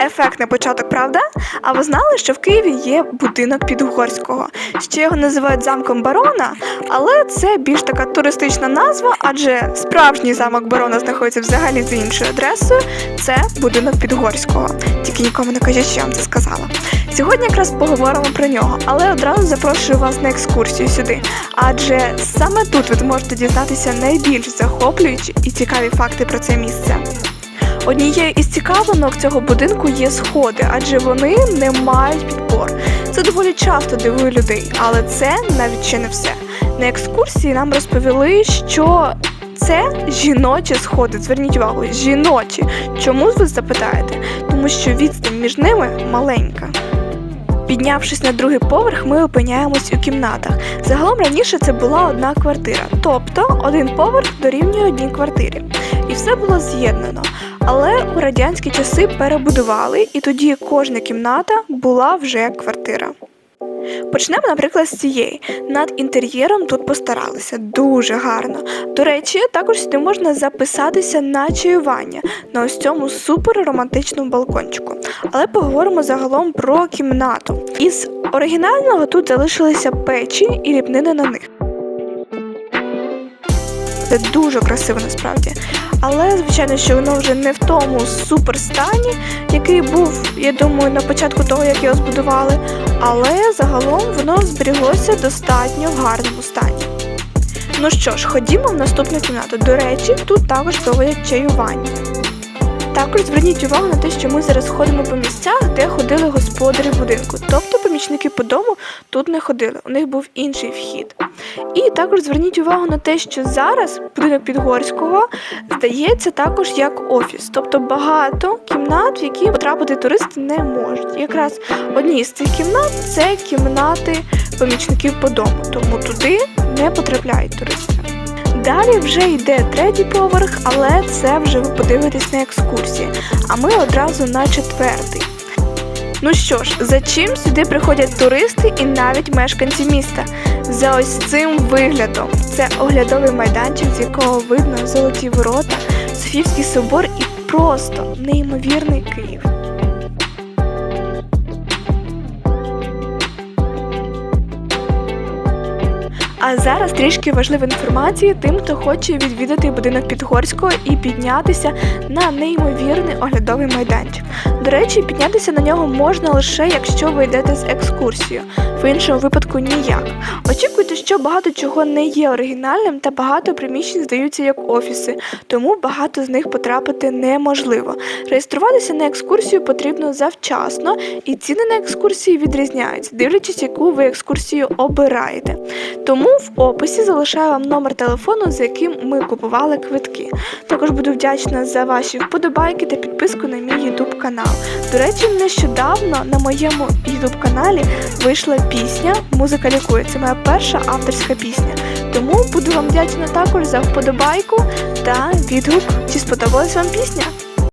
Ефектний початок, правда? А ви знали, що в Києві є будинок Підгорського? Ще його називають замком барона, але це більш така туристична назва, адже справжній замок барона знаходиться взагалі за іншою адресою. Це будинок Підгорського. Тільки нікому не кажіть, що я вам це сказала. Сьогодні якраз поговоримо про нього, але одразу запрошую вас на екскурсію сюди, адже саме тут ви зможете дізнатися найбільш захоплюючі і цікаві факти про це місце. Однією із цікавинок цього будинку є сходи, адже вони не мають підпор. Це доволі часто дивує людей, але це навіть ще не все. На екскурсії нам розповіли, що це жіночі сходи. Зверніть увагу, жіночі. Чому ви запитаєте? Тому що відстань між ними маленька. Піднявшись на другий поверх, ми опиняємось у кімнатах. Загалом раніше це була одна квартира, тобто один поверх дорівнює одній квартирі. І все було з'єднано. Але у радянські часи перебудували, і тоді кожна кімната була вже квартира. Почнемо, наприклад, з цієї. Над інтер'єром тут постаралися дуже гарно. До речі, також сюди можна записатися на чаювання на ось цьому супер романтичному балкончику. Але поговоримо загалом про кімнату. Із оригінального тут залишилися печі і ліпнини на них. Це дуже красиво насправді. Але звичайно, що воно вже не в тому суперстані, який був, я думаю, на початку того, як його збудували. Але загалом воно зберіглося достатньо в гарному стані. Ну що ж, ходімо в наступну кімнату. До речі, тут також проводять чаювання. Також зверніть увагу на те, що ми зараз ходимо по місцях, де ходили господарі будинку. Тобто помічники по дому тут не ходили, у них був інший вхід. І також зверніть увагу на те, що зараз будинок Підгорського здається також як офіс, тобто багато кімнат, в які потрапити туристи не можуть. Якраз одні з цих кімнат це кімнати помічників по дому, тому туди не потрапляють туристи. Далі вже йде третій поверх, але це вже ви подивитесь на екскурсії. А ми одразу на четвертий. Ну що ж, за чим сюди приходять туристи і навіть мешканці міста? За ось цим виглядом. Це оглядовий майданчик, з якого видно золоті ворота, Софівський собор і просто неймовірний Київ. А зараз трішки важливої інформації тим, хто хоче відвідати будинок Підгорського і піднятися на неймовірний оглядовий майданчик. До речі, піднятися на нього можна лише якщо ви йдете з екскурсією, в іншому випадку ніяк. Очікуйте, що багато чого не є оригінальним, та багато приміщень здаються як офіси, тому багато з них потрапити неможливо. Реєструватися на екскурсію потрібно завчасно, і ціни на екскурсії відрізняються, дивлячись, яку ви екскурсію обираєте. Тому в описі залишаю вам номер телефону, за яким ми купували квитки. Також буду вдячна за ваші вподобайки та підписку на мій YouTube канал. До речі, нещодавно на моєму YouTube каналі вийшла пісня Музика лікує. Це моя перша авторська пісня. Тому буду вам вдячна також за вподобайку та відгук, чи сподобалась вам пісня.